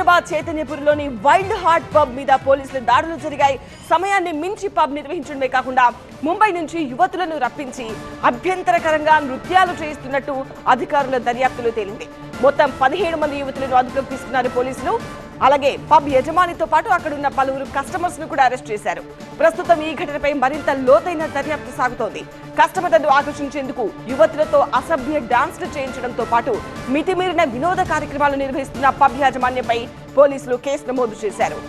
హైదరాబాద్ చైతన్యపురిలోని wild heart pub మీద పోలీసులు దాడులు జరిగాయి. సమయాన్ని మించి పబ్ నిర్వహించడమే కాకుండా ముంబై నుంచి యువతులను రప్పించి అభ్యంతరకరంగా నృత్యాలు చేయిస్తున్నట్టు అధికారుల దర్యాప్తులో తేలింది. మొత్తం పదిహేడు మంది యువతులను అదుపులోకి తీసుకున్నారు పోలీసులు. అలాగే పబ్ యజమానితో పాటు అక్కడున్న పలువురు కస్టమర్స్ను కూడా అరెస్ట్ చేశారు. ప్రస్తుతం ఈ ఘటనపై మరింత లోతైన దర్యాప్తు సాగుతోంది. కస్టమర్లను ఆకర్షించేందుకు యువతులతో అసభ్య డాన్స్లు చేయించడంతో పాటు మితిమీరిన వినోద కార్యక్రమాలు నిర్వహిస్తున్న పబ్ యాజమాన్యంపై పోలీసులు కేసు నమోదు చేశారు.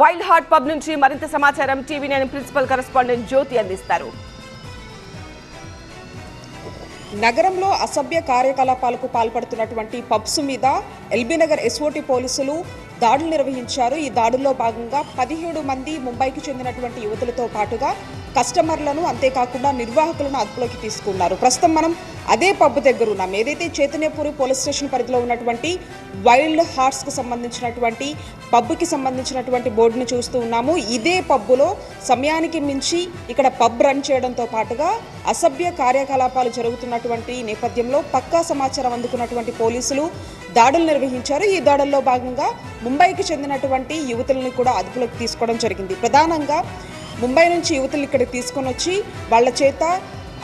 వైల్డ్ హార్ట్ పబ్ నుంచి మరింత సమాచారం TV nine principal correspondent Jyothi అందిస్తారు. నగరంలో అసభ్య కార్యకలాపాలకు పాల్పడుతున్నటువంటి పబ్స్ మీద ఎల్బీ నగర్ ఎస్ఓటి పోలీసులు దాడులు నిర్వహించారు. ఈ దాడుల్లో భాగంగా పదిహేడు మంది ముంబైకి చెందినటువంటి యువతులతో పాటుగా కస్టమర్లను అంతేకాకుండా నిర్వాహకులను అదుపులోకి తీసుకున్నారు. ప్రస్తుతం మనం అదే పబ్ దగ్గర ఉన్నాం. ఏదైతే చైతన్యపూరి పోలీస్ స్టేషన్ పరిధిలో ఉన్నటువంటి వైల్డ్ హార్ట్స్కు సంబంధించినటువంటి పబ్కి సంబంధించినటువంటి బోర్డుని చూస్తూ ఉన్నాము. ఇదే పబ్బులో సమయానికి మించి ఇక్కడ పబ్ రన్ చేయడంతో పాటుగా అసభ్య కార్యకలాపాలు జరుగుతున్నటువంటి నేపథ్యంలో పక్కా సమాచారం అందుకున్నటువంటి పోలీసులు దాడులు నిర్వహించారు. ఈ దాడుల్లో భాగంగా ముంబైకి చెందినటువంటి యువతులను కూడా అదుపులోకి తీసుకోవడం జరిగింది. ప్రధానంగా ముంబై నుంచి యువతులు ఇక్కడికి తీసుకొని వచ్చి వాళ్ళ చేత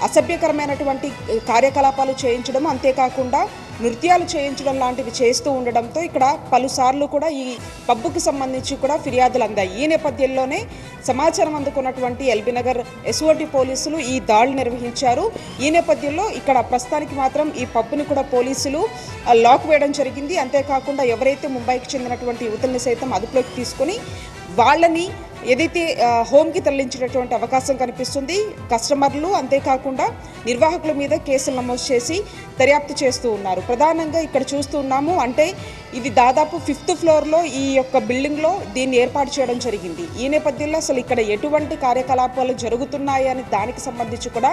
అసభ్యకరమైనటువంటి కార్యకలాపాలు చేయించడం అంతేకాకుండా నృత్యాలు చేయించడం లాంటివి చేస్తూ ఉండడంతో ఇక్కడ పలుసార్లు కూడా ఈ పబ్బుకు సంబంధించి కూడా ఫిర్యాదులు అందాయి. ఈ నేపథ్యంలోనే సమాచారం అందుకున్నటువంటి ఎల్బీ నగర్ ఎస్ఓటి పోలీసులు ఈ దాడులు నిర్వహించారు. ఈ నేపథ్యంలో ఇక్కడ ప్రస్తుతానికి మాత్రం ఈ పబ్బుని కూడా పోలీసులు లాక్ వేయడం జరిగింది. అంతేకాకుండా ఎవరైతే ముంబైకి చెందినటువంటి యువతుల్ని సైతం అదుపులోకి తీసుకొని వాళ్ళని ఏదైతే హోమ్కి తరలించినటువంటి అవకాశం కనిపిస్తుంది కస్టమర్లు అంతేకాకుండా నిర్వాహకుల మీద కేసులు నమోదు చేసి దర్యాప్తు చేస్తూ ఉన్నారు. ప్రధానంగా ఇక్కడ చూస్తూ ఉన్నాము అంటే ఇది దాదాపు ఫిఫ్త్ ఫ్లోర్లో ఈ యొక్క బిల్డింగ్లో దీన్ని ఏర్పాటు చేయడం జరిగింది. ఈ నేపథ్యంలో అసలు ఇక్కడ ఎటువంటి కార్యకలాపాలు జరుగుతున్నాయి అని దానికి సంబంధించి కూడా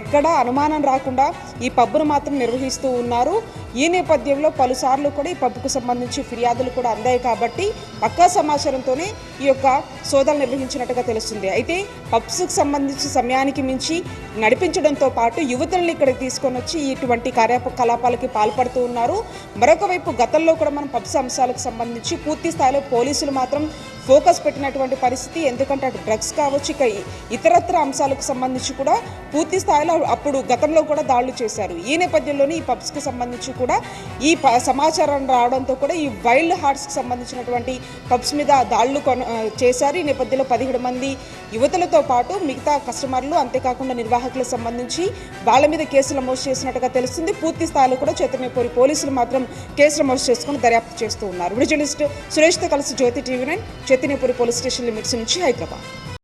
ఎక్కడా అనుమానం రాకుండా ఈ పబ్బును మాత్రం నిర్వహిస్తూ ఉన్నారు. ఈ నేపథ్యంలో పలుసార్లు కూడా ఈ పబ్బుకు సంబంధించి ఫిర్యాదులు కూడా అందాయి కాబట్టి పక్కా సమాచారంతోనే ఈ యొక్క సోదాలు నిర్వహించినట్టుగా తెలుస్తుంది. అయితే పబ్స్కి సంబంధించి సమయానికి మించి నడిపించడంతో పాటు యువతులను ఇక్కడికి తీసుకొని వచ్చి ఇటువంటి కార్యకలాపాలకి పాల్పడుతూ ఉన్నారు. మరొక వైపు గతంలో కూడా మనం పబ్స్ అంశాలకు సంబంధించి పూర్తి స్థాయిలో పోలీసులు మాత్రం ఫోకస్ పెట్టినటువంటి పరిస్థితి. ఎందుకంటే అటు డ్రగ్స్ కావచ్చు ఇక ఇతరత్ర అంశాలకు సంబంధించి కూడా పూర్తి స్థాయిలో అప్పుడు గతంలో కూడా దాడులు చేశారు. ఈ నేపథ్యంలోనే ఈ పబ్స్కి సంబంధించి కూడా ఈ ప- సమాచారం రావడంతో కూడా ఈ వైల్డ్ హార్ట్స్కి సంబంధించినటువంటి పబ్స్ మీద దాడులు కొన చేశారు. ఈ నేపథ్యంలో పదిహేడు మంది యువతులతో పాటు మిగతా కస్టమర్లు అంతేకాకుండా నిర్వాహకులకు సంబంధించి వాళ్ళ మీద కేసులు నమోదు చేసినట్టుగా తెలుస్తుంది. పూర్తి స్థాయిలో కూడా చైతన్యపూరి పోలీసులు మాత్రం కేసు నమోదు చేసుకుని దర్యాప్తు చేస్తూ ఉన్నారు. వీడియో సురేష్తో కలిసి Jyothi TV nine Chaitanyapuri police station limits నుంచి హైదరాబాద్.